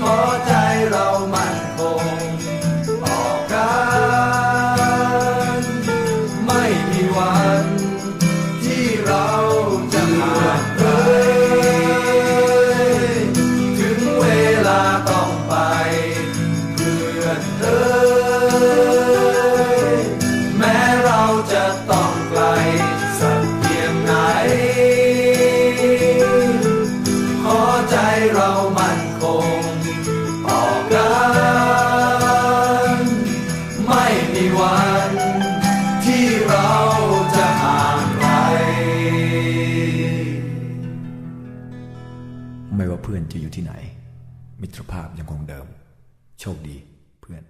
ขอใจเรามั่นคงต่อกันไม่มีวันที่เราจะห่างเหิถึงเวลาต้องไปเพื่อนเธอ มั่นคงต่อกันไม่มีวันที่เราจะห่างไกลไม่ว่าเพื่อนจะอยู่ที่ไหน มิตรภาพยังคงเดิม โชคดีเพื่อน